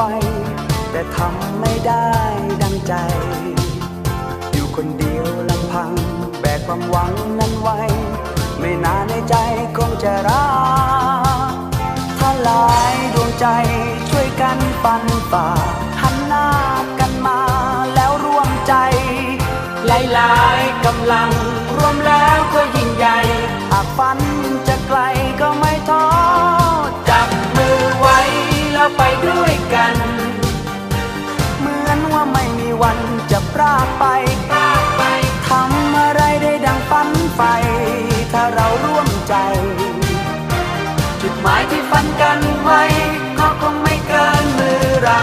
ไว้ แต่ทำไม่ได้ดังใจ อยู่คนเดียวลำพัง แบกความหวังนั้นไว้ ไม่นานในใจคงจะรักถ้าหลายดวงใจช่วยกันปันฝ่าหันหน้ากันมาแล้วรวมใจ หลายๆกำลังรวมแล้วก็ยิ่งใหญ่หากฝันจะไกล พรากไปพราไป ทำอะไรได้ดังฝันไฟ ถ้าเราร่วมใจ จุดหมายที่ฝันกันไว้ก็คงไม่เกินมือเรา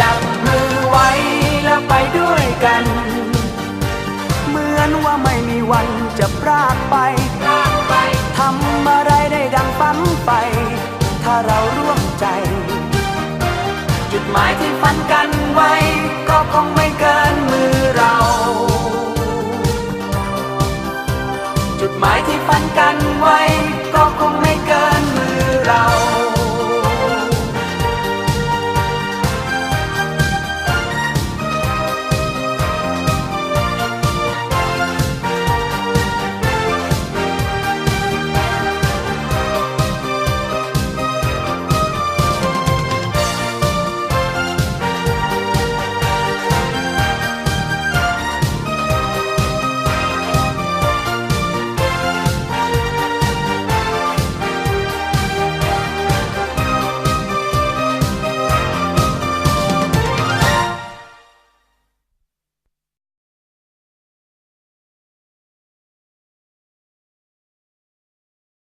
จับมือไว้แล้วไปด้วยกัน เหมือนว่าไม่มีวันจะพรากไปพรากไปทำอะไรได้ดังฝันไป ถ้าเราร่วมใจ จุดหมายที่ฝันกันไว้ ก็คงไม่เกินมือเรา จุดหมายที่ฝันกันไว้ ก็คงไม่เกินมือเรา